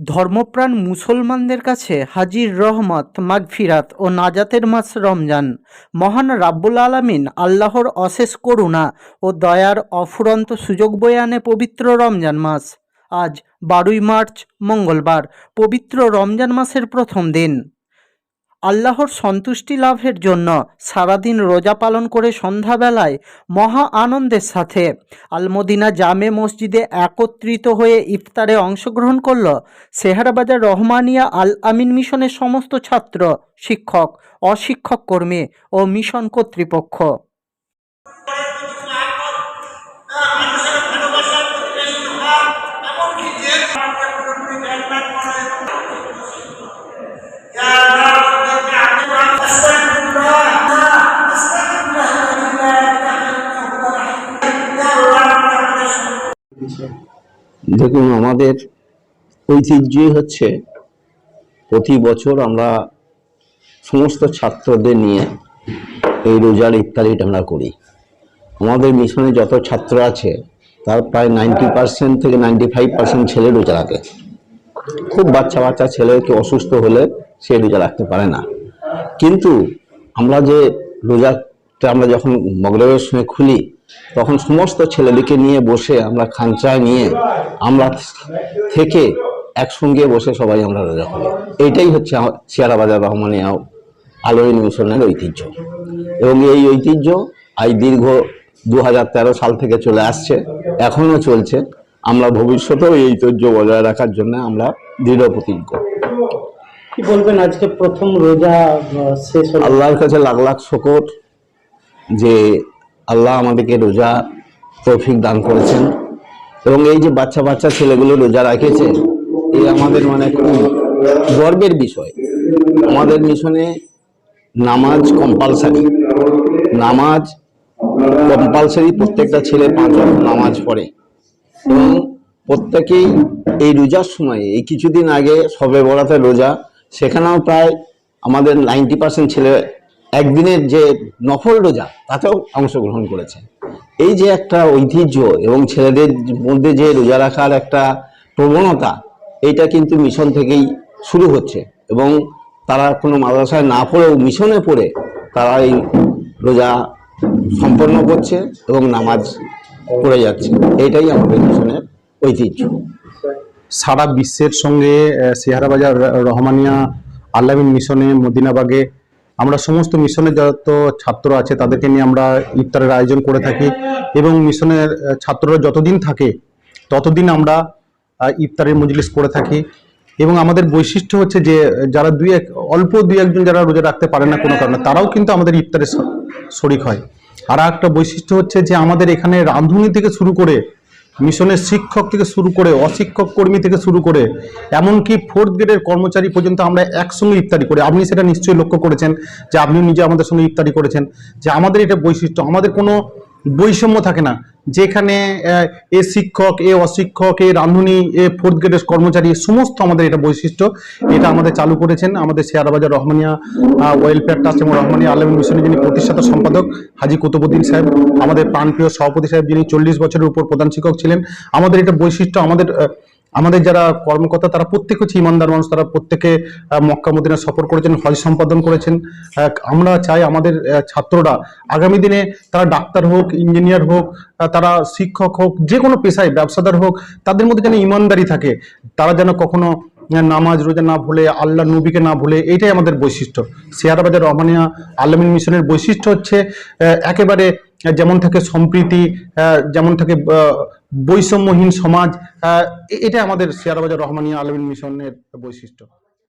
ধর্মপ্রাণ মুসলমানদের কাছে হাজির রহমত, মাগফিরাত ও নাজাতের মাস রমজান। মহান রাব্বুল আলমিন আল্লাহর অশেষ করুণা ও দয়ার অফুরন্ত সুযোগ বয়ে আনে পবিত্র রমজান মাস। আজ বারোই মার্চ, মঙ্গলবার, পবিত্র রমজান মাসের প্রথম দিন। আল্লাহর সন্তুষ্টি লাভের জন্য সারাদিন রোজা পালন করে সন্ধ্যাবেলায় মহা আনন্দের সাথে আলমদিনা জামে মসজিদে একত্রিত হয়ে ইফতারে অংশগ্রহণ করল সেহারাবাজার রহমানিয়া আল আমিন মিশনের সমস্ত ছাত্র, শিক্ষক, অশিক্ষক কর্মী ও মিশন কর্তৃপক্ষ। দেখুন, আমাদের ঐতিহ্যই হচ্ছে প্রতি বছর আমরা সমস্ত ছাত্রদের নিয়ে এই রোজার ইফতারিটা আমরা করি। আমাদের মিশনে যত ছাত্র আছে, তার প্রায় নাইনটি পার্সেন্ট থেকে নাইনটি ফাইভ পার্সেন্ট ছেলে রোজা রাখে। খুব বাচ্চা বাচ্চা ছেলে কেউ অসুস্থ হলে সে রোজা রাখতে পারে না। কিন্তু আমরা যে রোজাটা আমরা যখন মগরবের সময় খুলি তখন সমস্ত ছেলেদেরকে নিয়ে বসে আমরা খাঞ্চায় নিয়ে আমরা থেকে একসঙ্গে বসে সবাই আমরা রোজা করি এইটাই হচ্ছে আমার শিয়ারা বাজার রহমানিয়া আলোয় মিশনের ঐতিহ্য। এবং এই ঐতিহ্য আজ দীর্ঘ দু হাজার তেরো সাল থেকে চলে আসছে এখনও চলছে। আমরা ভবিষ্যতেও এই ঐতিহ্য বজায় রাখার জন্য আমরা দৃঢ় প্রতিজ্ঞ। কি বলবেন আজকে প্রথম রোজা শেষ আল্লাহর কাছে লাখ লাখ শকর যে আল্লাহ আমাদেরকে রোজা তৌফিক দান করেছেন। এবং এই যে বাচ্চা বাচ্চা ছেলেগুলো রোজা রাখেছে এই আমাদের মানে খুব গর্বের বিষয়। আমাদের মিশনে নামাজ কম্পালসারি নামাজ কম্পালসারি প্রত্যেকটা ছেলে পাঁচ নামাজ পড়ে। এবং প্রত্যেকেই এই রোজার সময়ে, এই কিছুদিন আগে সবে বরাতে রোজা, সেখানেও প্রায় আমাদের নাইনটি পার্সেন্ট ছেলে একদিনের যে নফল রোজা, তাতেও অংশগ্রহণ করেছে। এই যে একটা ঐতিহ্য এবং ছেলেদের মধ্যে যে রোজা রাখার একটা প্রবণতা এটা কিন্তু মিশন থেকেই শুরু হচ্ছে এবং তারা কোনো মাদ্রাসায় না পড়েও মিশনে পড়ে তারা এই রোজা সম্পন্ন করছে এবং নামাজ পড়ে যাচ্ছে। এটাই আমাদের মিশনের ঐতিহ্য। সারা বিশ্বের সঙ্গে সিহারাবাজার রহমানিয়া আল্লামিন মিশনে মদিনাবাগে আমরা সমস্ত মিশনের যত ছাত্র আছে, তাদেরকে নিয়ে আমরা ইফতারের আয়োজন করে থাকি এবং মিশনের ছাত্ররা যতদিন থাকে, ততদিন আমরা ইফতারের মজলিস করে থাকি। এবং আমাদের বৈশিষ্ট্য হচ্ছে যে, যারা দুই এক, অল্প দুই একজন যারা রোজা রাখতে পারে না কোনো কারণে, তারাও কিন্তু আমাদের ইফতারে শ- শরিক হয়। আর একটা বৈশিষ্ট্য হচ্ছে যে, আমাদের এখানে রাঁধুনি থেকে শুরু করে মিশনের শিক্ষক থেকে শুরু করে অশিক্ষক কর্মী থেকে শুরু করে এমনকি ফোর্থ গ্রেডের কর্মচারী পর্যন্ত আমরা একসঙ্গে ইফতারি করি। আপনি সেটা নিশ্চয়ই লক্ষ্য করেছেন যে আপনি নিজে আমাদের সঙ্গে ইফতারি করেছেন। যে আমাদের এটা বৈশিষ্ট্য, আমাদের কোনো বৈষম্য থাকে না। যেখানে, এ শিক্ষক, এ অশিক্ষক, এ রাঁধুনি, এ ফোর্থ গ্রেডের কর্মচারী সমস্ত আমাদের এটা বৈশিষ্ট্য। এটা আমাদের চালু করেছেন আমাদের শেয়ারবাজার রহমানিয়া ওয়েলফেয়ার ট্রাস্ট এবং রহমানিয়া আলম মিশনের যিনি প্রতিষ্ঠাতা সম্পাদক হাজি কুতুবুদ্দিন সাহেব, আমাদের প্রাণপ্রিয় সভাপতি সাহেব যিনি চল্লিশ বছরের উপর প্রধান শিক্ষক ছিলেন। আমাদের এটা বৈশিষ্ট্য, আমাদের আমাদের যারা কর্মকর্তা, তারা প্রত্যেক হচ্ছে ইমানদার মানুষ, তারা প্রত্যেকে মক্কা মদিনা সফর করেছেন, হজ সম্পাদন করেছেন। আমরা চাই আমাদের ছাত্ররা আগামী দিনে তারা ডাক্তার হোক, ইঞ্জিনিয়ার হোক তারা শিক্ষক হোক, যে কোনো পেশায়, ব্যবসাদার হোক, তাদের মধ্যে যেন ইমানদারি থাকে। তারা যেন কখনো নামাজ রোজা না ভুলে, আল্লাহ নবীকে না ভুলে, এটাই আমাদের বৈশিষ্ট্য। শেয়ারবাজার রহমানিয়া আল্লামিন মিশনের বৈশিষ্ট্য হচ্ছে একেবারে যেমন থাকে সম্প্রীতি যেমন থাকে বৈষম্যহীন সমাজ এটা আমাদের শেয়ারবাজার রহমানিয়া আলমিন মিশনের বৈশিষ্ট্য।